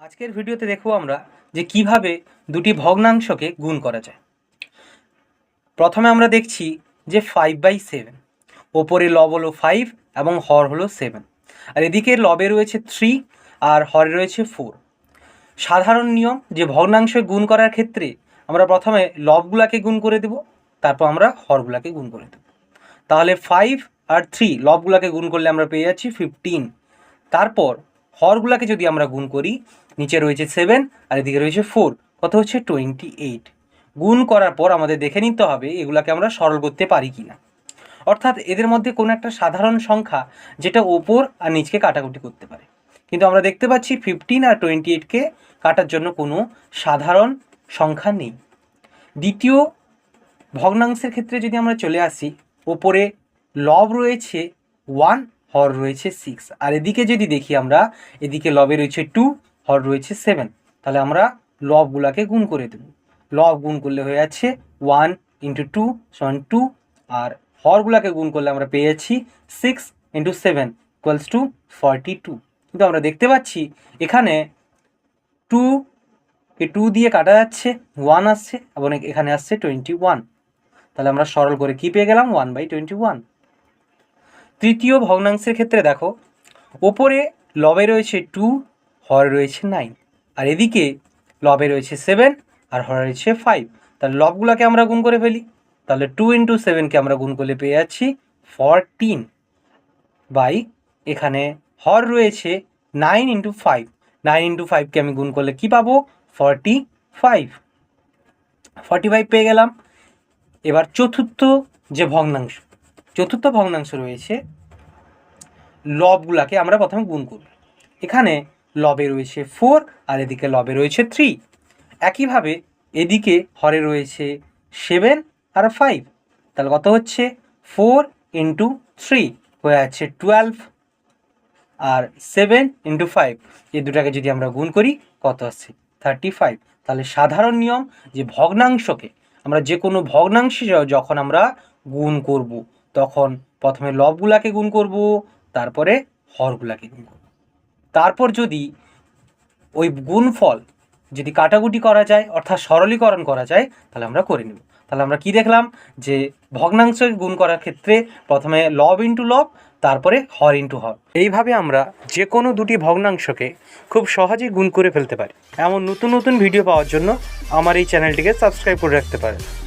আজকের ভিডিওতে দেখব আমরা যে কীভাবে দুটি ভগ্নাংশকে গুণ করা যায়। প্রথমে আমরা দেখছি যে ফাইভ বাই সেভেন ওপরে লব হলো ফাইভ এবং হর হলো সেভেন আর এদিকে লবে রয়েছে থ্রি আর হরে রয়েছে ফোর সাধারণ নিয়ম যে ভগ্নাংশ গুণ করার ক্ষেত্রে আমরা প্রথমে লবগুলাকে গুণ করে দেব, তারপর আমরা হরগুলাকে গুণ করে দেব। তাহলে ফাইভ আর থ্রি লবগুলাকে গুণ করলে আমরা পেয়ে যাচ্ছি ফিফটিন তারপর হরগুলাকে যদি আমরা গুণ করি, নিচে রয়েছে সেভেন আর এদিকে রয়েছে ফোর কত হচ্ছে টোয়েন্টি এইট গুণ করার পর আমাদের দেখে নিতে হবে এগুলাকে আমরা সরল করতে পারি কি না অর্থাৎ এদের মধ্যে কোনো একটা সাধারণ সংখ্যা যেটা ওপর আর নিচকে কাটাকুটি করতে পারে। কিন্তু আমরা দেখতে পাচ্ছি ফিফটিন আর টোয়েন্টি এইটকে কাটার জন্য কোনো সাধারণ সংখ্যা নেই। দ্বিতীয় ভগ্নাংশের ক্ষেত্রে যদি আমরা চলে আসি, ওপরে লব রয়েছে ওয়ান হর রয়েছে সিক্স আর এদিকে যদি দেখি আমরা, এদিকে লবে রয়েছে টু হর রয়েছে সেভেন তাহলে আমরা লবগুলাকে গুণ করে দেব। লব গুণ করলে হয়ে যাচ্ছে ওয়ান ইন্টু টু সমান টু আর হরগুলাকে গুণ করলে আমরা পেয়ে যাচ্ছি six into seven equals to forty two কিন্তু আমরা দেখতে পাচ্ছি এখানে টু কে টু দিয়ে কাটা যাচ্ছে ওয়ান আসছে এবং এখানে আসছে টোয়েন্টি ওয়ান তাহলে আমরা সরল করে কি পেয়ে গেলাম? ওয়ান বাই টোয়েন্টি ওয়ান তৃতীয় ভগ্নাংশের ক্ষেত্রে দেখো, ওপরে লবে রয়েছে টু হর রয়েছে নাইন আর এদিকে লবে রয়েছে সেভেন আর হর রয়েছে ফাইভ তাহলে লবগুলোকে আমরা গুণ করে ফেলি। তাহলে টু ইন্টু সেভেনকে আমরা গুণ করলে পেয়ে যাচ্ছি ফরটিন বাই, এখানে হর রয়েছে nine into five nine into ফাইভকে আমি গুণ করলে কি পাবো? ফর্টি ফাইভ ফর্টি ফাইভ পেয়ে গেলাম। এবার চতুর্থ যে ভগ্নাংশ চতুর্থ ভগ্নাংশ রয়েছে লবগুলাকে আমরা প্রথমে গুণ করব এখানে লবে রয়েছে ফোর আর এদিকে লবে রয়েছে থ্রি। একইভাবে এদিকে হরে রয়েছে সেভেন আর ফাইভ। তাহলে কত হচ্ছে? ফোর ইন্টু থ্রি হয়ে যাচ্ছে টুয়েলভ আর সেভেন ইন্টু ফাইভ। এই দুটাকে যদি আমরা গুণ করি, কত আসছে থার্টি ফাইভ। তাহলে সাধারণ নিয়ম যে ভগ্নাংশকে আমরা যে কোনো ভগ্নাংশে যখন আমরা গুণ করব তখন প্রথমে লবগুলাকে গুণ করব, তারপরে হরগুলাকে গুণ করব। তারপর যদি ওই গুণফল যদি কাটাকুটি করা যায়, অর্থাৎ সরলীকরণ করা যায়, তাহলে আমরা করে নেব। তাহলে আমরা কি দেখলাম? যে ভগ্নাংশ গুণ করার ক্ষেত্রে প্রথমে লব ইন্টু লব, তারপরে হর ইন্টু হর। এইভাবে আমরা যে কোনো দুটি ভগ্নাংশকে খুব সহজেই গুণ করে ফেলতে পারি। এমন নতুন নতুন ভিডিও পাওয়ার জন্য আমার এই চ্যানেলটিকে সাবস্ক্রাইব করে রাখতে পারেন।